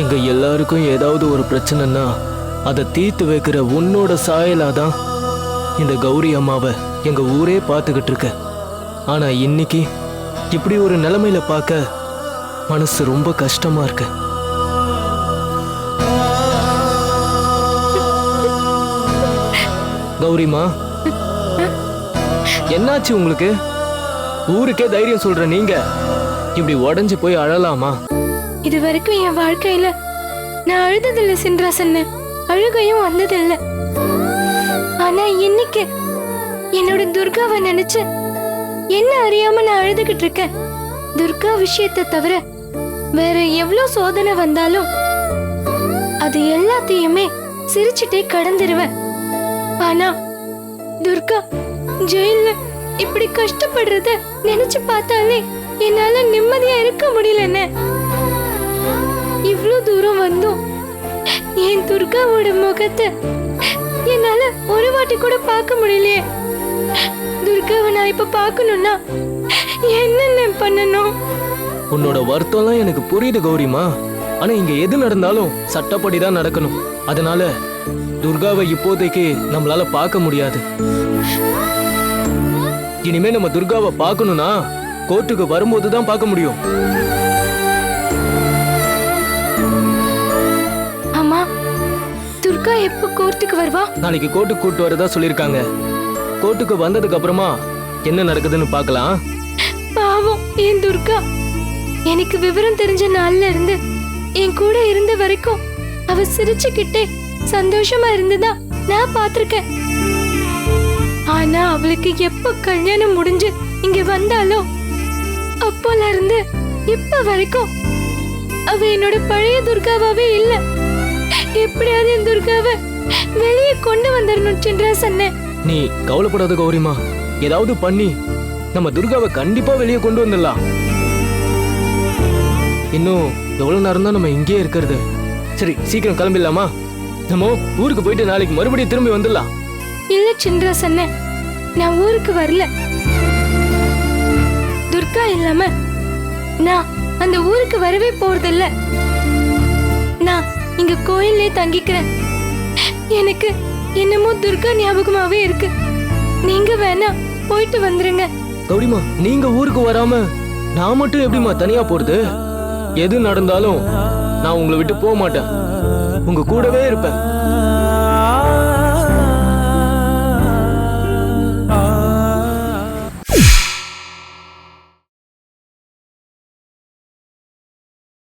எங்க எல்லாருக்கும் ஏதாவது ஒரு பிரச்சனைன்னா அதை தீர்த்து வைக்கிற உன்னோட சாயலாதான் இந்த கௌரி அம்மாவை எங்க ஊரே பார்த்துக்கிட்டு இருக்க. ஆனா இன்னைக்கு இப்படி ஒரு நிலைமையில பார்க்க மனசு ரொம்ப கஷ்டமா இருக்கு. கௌரிமா என்னாச்சு உங்களுக்கு? ஊருக்கே தைரியம் சொல்ற நீங்க. இப்படி உடைஞ்சு போய் அழலாமா? இது வரைக்கும் என் வாழ்க்கையில நான் அழுததில்ல சின்ராசன்னு அழுகையும் வந்ததில்ல. ஆனா இன்னைக்கு என்னோட துர்காவை நினைச்சு என்ன அறியாம நான் அழுதுகிட்டு இருக்கேன்? துர்கா விஷயத்தை தவிர வேற எவ்வளவு சோதனை வந்தாலும் அது எல்லாத்தையுமே சிரிச்சுட்டே கடந்துருவேன். ஆனா துர்கா ஜெயில இப்படி கஷ்டப்படுறத நினைச்சு பார்த்தாலே என்னால நிம்மதியா இருக்க முடியலன்னு. இவ்வளோ தூரம் வந்தோம். என் துர்காவோட முகத்தை என்னால ஒரு வாட்டி கூட பார்க்க முடியலையே. துர்காவை நான் இப்ப பார்க்கணும்னா என்னென்ன பண்ணணும்? உன்னோட வருத்தம்லாம் எனக்கு புரியுது கௌரிமா. ஆனா இங்க எது நடந்தாலும் சட்டப்படி தான் நடக்கணும். அதனால துர்காவை இப்போதைக்கு நம்மளால பார்க்க முடியாது. இனிமே நம்ம துர்காவை பார்க்கணும்னா கோர்ட்டுக்கு வரும்போது தான் பார்க்க முடியும். கோர்ட்டுக்கு வருவா? நாளைக்கு கோர்ட்டுக்கு கூட்டு வரதா சொல்லியிருக்காங்க. கோர்ட்டுக்கு வந்ததுக்கு அப்புறமா என்ன நடக்குதுன்னு பார்க்கலாம். பாவம் என் துர்கா? எனக்கு விவரம் தெரிஞ்ச நாள்ல இருந்து என் கூட இருந்த வரைக்கும் அவ சிரிச்சுக்கிட்டே சந்தோஷமா இருந்ததா நான் பார்த்திருக்கேன். ஆனா அவளுக்கு எப்ப கல்யாணம் முடிஞ்சு இங்க வந்தாலோ அப்போல இருந்து இப்ப வரைக்கும் அவ என்னோட பழைய துர்காவாவே இல்ல. எப்படியாவது என் துர்காவை வெளியே கொண்டு வந்துடணும் சின்றா சொன்னேன் நீ கவலைப்படாத கௌரிமா. ஏதாவது பண்ணி நம்ம துர்காவை கண்டிப்பா வெளியே கொண்டு வந்துடலாம். இன்னும் எவ்வளவு நேரம் தான் நம்ம இங்கேயே இருக்கிறது. சரி சீக்கிரம் கிளம்பிடலாமா? நம்ம ஊருக்கு போயிட்டு நாளைக்கு மறுபடியும் திரும்பி வந்துடலாம். இல்ல சின்றா சொன்னேன் நான் ஊருக்கு வரல. துர்கா இல்லாம நான் அந்த ஊருக்கு வரவே போறதில்ல. நான் இங்க கோயிலே தங்கிக்கிறேன். எனக்கு என்னமோ துர்கா ஞாபகமாவே இருக்கு. நீங்க வேணா போயிட்டு வந்துருங்க. கௌரிமா நீங்க ஊருக்கு வராம நான் மட்டும் எப்படிம்மா தனியா போறது? எது நடந்தாலும் நான் உங்களை விட்டு போக மாட்டேன். உங்க கூடவே இருப்பேன்.